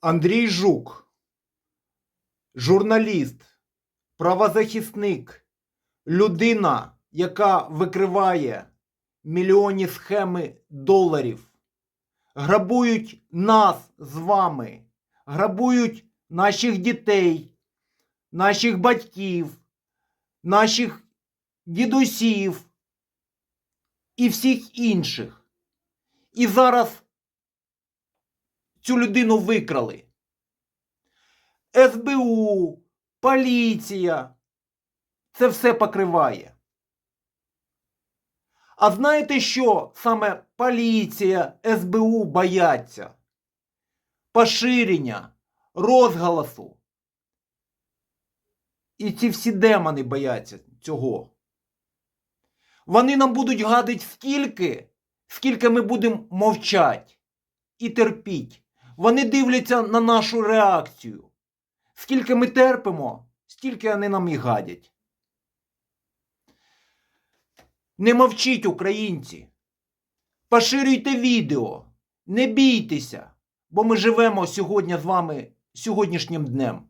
Андрій Жук, журналіст, правозахисник, людина, яка викриває мільйонні схеми доларів, грабують нас з вами, грабують наших дітей, наших батьків, наших дідусів і всіх інших. І зараз цю людину викрали. СБУ, поліція. Це все покриває. А знаєте що саме поліція, СБУ бояться? Поширення, розголосу. І ці всі демони бояться цього. Вони нам будуть гадити стільки, скільки ми будемо мовчать і терпіть. Вони дивляться на нашу реакцію. Скільки ми терпимо, стільки вони нам і гадять. Не мовчіть, українці. Поширюйте відео. Не бійтеся, бо ми живемо сьогодні з вами сьогоднішнім днем.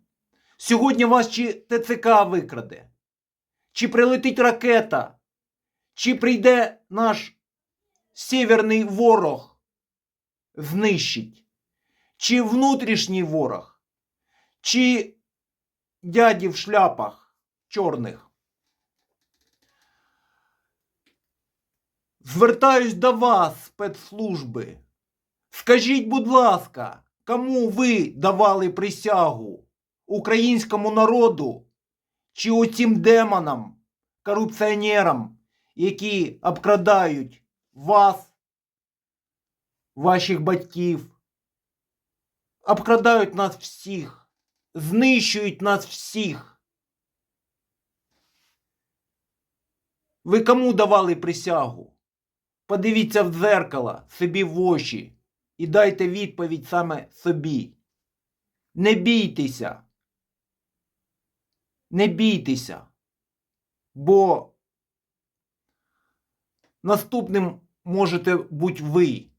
Сьогодні вас чи ТЦК викраде, чи прилетить ракета, чи прийде наш северний ворог знищить, чи внутрішній ворог, чи дяді в шляпах чорних. Звертаюсь до вас, спецслужби. Скажіть, будь ласка, кому ви давали присягу? Українському народу чи оцім демонам, корупціонерам, які обкрадають вас, ваших батьків, обкрадають нас всіх, знищують нас всіх. Ви кому давали присягу? Подивіться в дзеркало, собі в очі і дайте відповідь саме собі. Не бійтеся. Не бійтеся. Бо наступним можете бути ви.